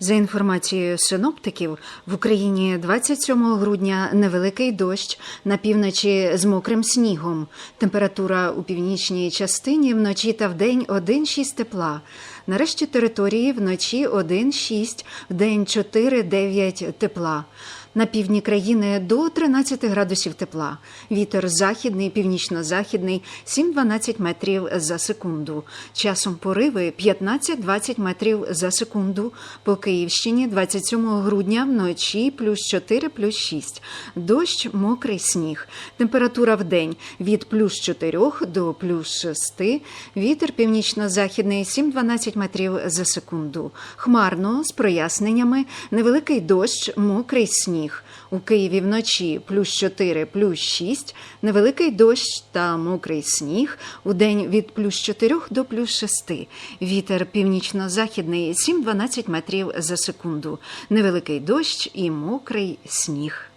За інформацією синоптиків, в Україні 27 грудня невеликий дощ на півночі з мокрим снігом. Температура у північній частині вночі та вдень 1,6 тепла. На решті території вночі 1,6, вдень 4,9 тепла. На півдні країни до 13 градусів тепла. Вітер західний, північно-західний 7-12 метрів за секунду. Часом пориви 15-20 метрів за секунду. По Київщині 27 грудня вночі плюс 4, плюс 6. Дощ, мокрий сніг. Температура в день від плюс 4 до плюс 6. Вітер північно-західний 7-12 метрів за секунду. Хмарно з проясненнями. Невеликий дощ, мокрий сніг. У Києві вночі плюс 4, плюс 6, невеликий дощ та мокрий сніг. У день від плюс 4 до плюс 6. Вітер північно-західний 7-12 метрів за секунду. Невеликий дощ і мокрий сніг.